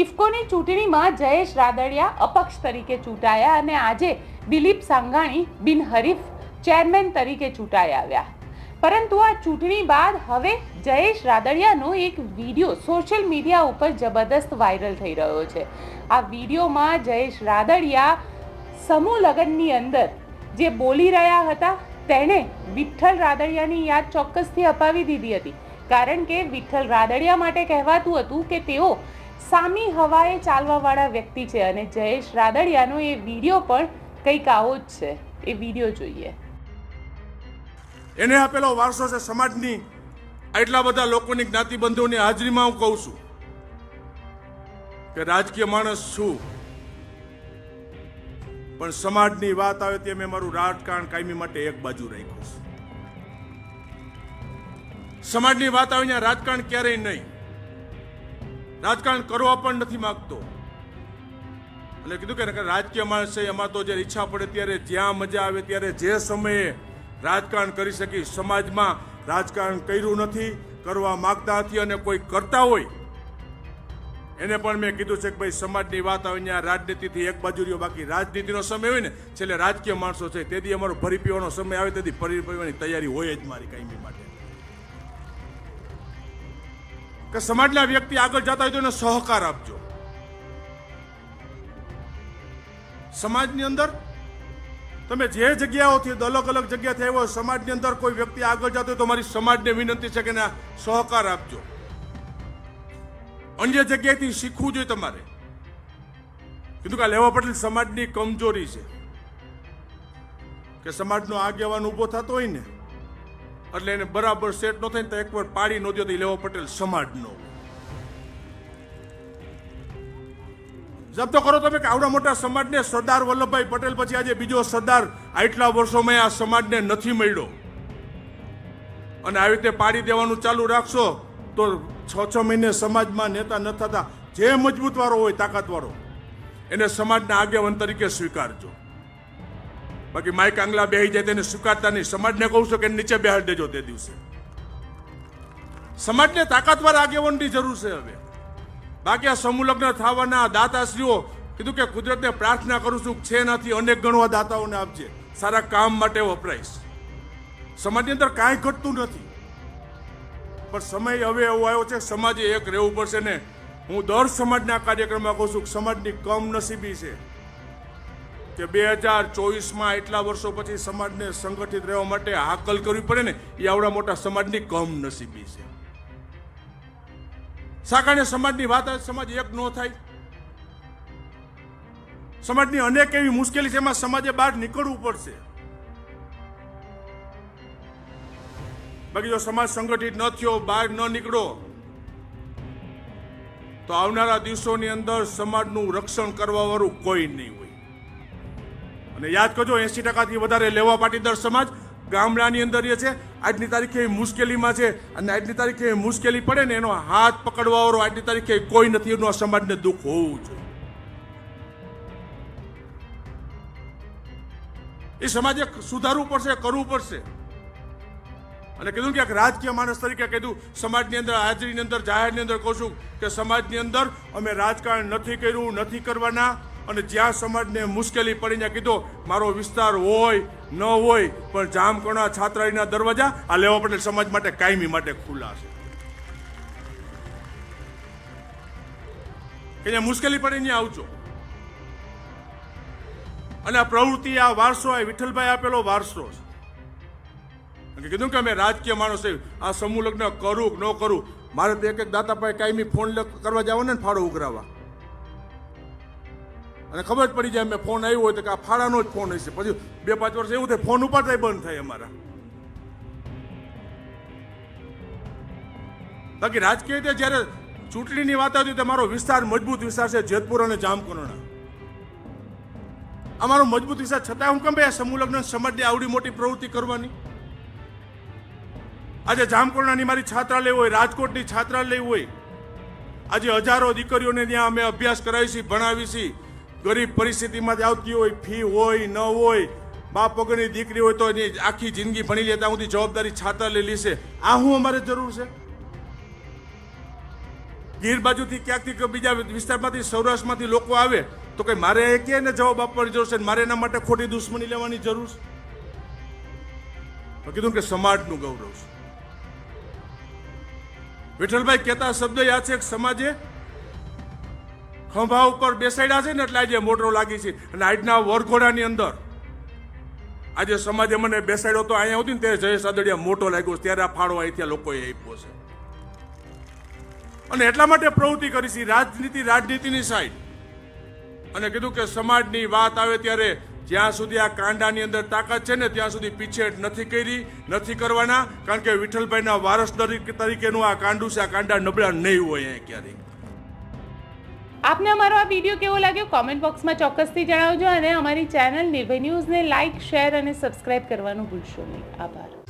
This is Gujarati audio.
ઇફકોની ચૂંટણીમાં જયેશ રાદડિયા અપક્ષ તરીકે ચૂંટાયા અને આજે દિલીપ સાંઘાણી બિનહરીફ ચેરમેન તરીકે ચૂંટાઈ આવ્યા. પરંતુ આ ચૂંટણી બાદ હવે જયેશ રાદડિયાનો એક વીડિયો સોશિયલ મીડિયા ઉપર જબરદસ્ત વાયરલ થઈ રહ્યો છે. આ વિડીયોમાં જયેશ રાદડિયા સમૂહ લગ્નની અંદર જે બોલી રહ્યા હતા, તેણે વિઠ્ઠલ રાદડિયાની યાદ ચોક્કસથી અપાવી દીધી હતી. કારણ કે વિઠ્ઠલ રાદડિયા માટે કહેવાતું હતું કે તેઓ સામી હવાએ ચાલવાવાળા વ્યક્તિ છે અને જયેશ રાદડિયાનો એ વીડિયો પણ કંઈક આવો જ છે. એ વીડિયો જોઈએ. એને આપેલો વારસો છે સમાજની આટલા બધા લોકોની જ્ઞાતિબંધુઓની હાજરીમાં હું કહું છું કે રાજકીય માણસ છું. પણ સમાજની વાત આવે તે મેં મારું રાજકારણ કાયમી માટે એક બાજુ રાખ્યું છે. સમાજની વાત આવે ત્યાં રાજકારણ ક્યારેય નહીં. રાજકારણ કરવા પણ નથી માંગતો. એટલે કીધું કે રાજકીય માણસ છે એમાં તો જ્યારે ઈચ્છા પડે ત્યારે જ્યાં મજા આવે ત્યારે જે સમયે રાજકારણ કરી શકી સમાજમાં રાજકારણ કર્યું નથી, કરવા માગતા નથી અને કોઈ કરતા હોય, એને પણ મેં કીધું છે કે ભાઈ સમાજની વાત આવે ત્યાં રાજનીતિથી એક બાજુ રહ્યો, બાકી રાજનીતિનો સમય હોય ને છેલ્લે રાજકીય માણસો છે, તેથી અમારો ફરી પીવાનો સમય આવે, તેથી ફરી પીવાની તૈયારી હોય જ મારી કાયમી માટે. કે સમાજના વ્યક્તિ આગળ જતા હોય તો એને સહકાર આપજો. સમાજની અંદર તમે જે જગ્યાઓથી અલગ અલગ જગ્યાથી આવ્યો સમાજની અંદર કોઈ વ્યક્તિ આગળ જતો હોય તો મારી સમાજને વિનંતી છે કે સહકાર આપજો. અન્ય જગ્યાએથી શીખવું જોઈએ તમારે. કીધું કે લેવા પટેલ સમાજની કમજોરી છે. કે સમાજનો આગેવાન ઊભો થતો હોય ને એટલે એને બરાબર સેટ ન થાય તો એકવાર પાડી ન દો તો લેવા પટેલ સમાજનો. જપ્તો કરો તમે કે આવડા મોટા સમાજને સરદાર વલ્લભભાઈ પટેલ પછી આજે બીજો સરદાર આટલા વર્ષોમાં આ સમાજને નથી મળ્યો. અને આવી રીતે પાડી દેવાનું ચાલુ રાખશો તો છ છ મહિને સમાજમાં નેતા ન થતા જે મજબૂત વાળો હોય તાકાતવાળો, એને સમાજના આગેવાન તરીકે સ્વીકારજો. બાકી માઇક આંગલા બેહી જાય તેને સ્વીકારતા નહીં. સમાજને કહું છું કે નીચે બેહાડી દેજો તે દિવસે. સમાજને તાકાતવાર આગેવાનની જરૂર છે હવે. બાકી આ સમૂહ લગ્ન થવાના દાતાશ્રીઓ કીધું કે કુદરતને પ્રાર્થના કરું છું છે નથી અનેક ગણવા દાતાઓને આપજે. સારા કામ માટે વપરાઈશ. સમાજની અંદર કાંઈ ઘટતું નથી. પણ સમય હવે એવો આવ્યો છે સમાજે એક રહેવું પડશે ને. હું દર સમાજના કાર્યક્રમમાં કહું છું સમાજની કમનસીબી છે. કે બે હજાર ચોવીસમાં એટલા વર્ષો પછી સમાજને સંગઠિત રહેવા માટે હાકલ કરવી પડે ને, એ આવડા મોટા સમાજની કમનસીબી છે. સાકાને સમાજની વાત આવે, સમાજ એક ન થાય. સમાજની અનેક એવી મુશ્કેલી છે, એમાં સમાજે બહાર નીકળવું પડશે. બાકી જો સમાજ સંગઠિત ન થયો, બહાર ન નીકળો, તો આવનારા દિવસોની અંદર સમાજનું રક્ષણ કરવા વાળું કોઈ નહીં હોય. અને યાદ કરજો એસી ટકાથી વધારે લેવા પાટીદાર સમાજ ગામડાની અંદર એ છે. આજની તારીખે મુશ્કેલીમાં છે અને આજની તારીખે મુશ્કેલી પડે ને એનો હાથ પકડવા વાળો આજની તારીખે કોઈ નથી, એનું આ સમાજને દુઃખ હોવું જોઈએ. એ સમાજે સુધારવું પડશે, કરવું પડશે. અને કીધું કે રાજકીય માણસ તરીકે કીધું, સમાજની અંદર, હાજરીની અંદર, જાહેરની અંદર કહું છું કે સમાજની અંદર અમે રાજકારણ નથી કર્યું, નથી કરવાના. અને જ્યાં સમાજને મુશ્કેલી પડીને કીધું, મારો વિસ્તાર હોય, ન હોય, પણ જામકણા છાત્રાઈના દરવાજા આ લેવા પટેલ સમાજ માટે કાયમી માટે ખુલ્લા છે. કે મુશ્કેલી પડી ત્યાં આવજો. અને આ પ્રવૃત્તિ, આ વારસો એ વિઠ્ઠલભાઈ આપેલો વારસો છે. કીધું કે અમે રાજકીય માણસ આ સમૂહ લગ્ન કરું ન કરું? મારે તો એક એક દાતા પાસે કાયમી ફોન કરવા જવાનો ને ફાળો ઉઘરાવા અને ખબર જ પડી જાય અમે ફોન આવ્યો હોય તો કે આ ફાળાનો જ ફોન હશે. પછી બે પાંચ વર્ષ એવું થાય, ફોન ઉપાડતા બંધ થાય અમારા. બાકી રાજકીય રીતે જ્યારે ચૂંટણીની વાત આવતી તો મારો વિસ્તાર મજબૂત વિસ્તાર છે, જેતપુર અને જામકુરણા અમારો મજબૂત વિસ્તાર છતાં હું કેમ ભાઈ સમૂહ લગ્ન સમાજની આવડી મોટી પ્રવૃત્તિ કરવાની? આજે જામકુરણાની મારી છાત્રાલય હોય, રાજકોટની છાત્રાલય હોય. આજે હજારો દીકરીઓને ત્યાં અમે અભ્યાસ કરાવી છીએ, ભણાવી છીએ. ગરીબ પરિસ્થિતિમાંથી આવતી હોય, ફી હોય, ન હોય, બાપ વગરની દીકરી હોય તો એની આખી જિંદગી ભણી લે ત્યાં સુધી જવાબદારી લેલી લેશે. આ હું અમારે જરૂર છે? ગીર બાજુથી ક્યાંકથી બીજા વિસ્તારમાંથી, સૌરાષ્ટ્રમાંથી લોકો આવે, તો કે મારે એ કે ને જવાબ આપવાની જરૂર છે? મારે એના માટે ખોટી દુશ્મની લેવાની જરૂર છે? તો કીધું કે સમાજનું ગૌરવ છે. વિઠ્ઠલભાઈ કહેતા શબ્દ યાદ છે સમાજે ખંભા ઉપર બેસાડ્યા છે ને એટલે આજે મોટરો લાગી છે. અને આજના વરઘોડાની અંદર આજે સમાજે મને બેસાડ્યો તો અહીંયા હતી ને ત્યારે જયેશ આદડિયા મોટો લાગ્યો. ત્યારે આ ફાળો અહીંથી લોકોએ આપ્યો છે. અને એટલા માટે પ્રવૃત્તિ કરી છે. રાજનીતિ, રાજનીતિની સાઈડ અને કીધું કે સમાજની વાત આવે ત્યારે જ્યાં સુધી આ કાંડાની અંદર તાકાત છે ને ત્યાં સુધી પીછેટ નથી કરી, નથી કરવાના. કારણ કે વિઠ્ઠલભાઈના વારસ તરીકે તરીકેનું આ કાંડું છે. આ કાંડા નબળા નહીં હોય અહીંયા ક્યારેય. આપને અમારો આ વીડિયો કેવો લાગ્યો? કોમેન્ટ બોક્સમાં ચોક્કસથી જણાવજો અને અમારી ચેનલ નિર્ભય ન્યૂઝને લાઇક શેર અને સબસ્ક્રાઇબ કરવાનું ભૂલશો નહીં. આભાર.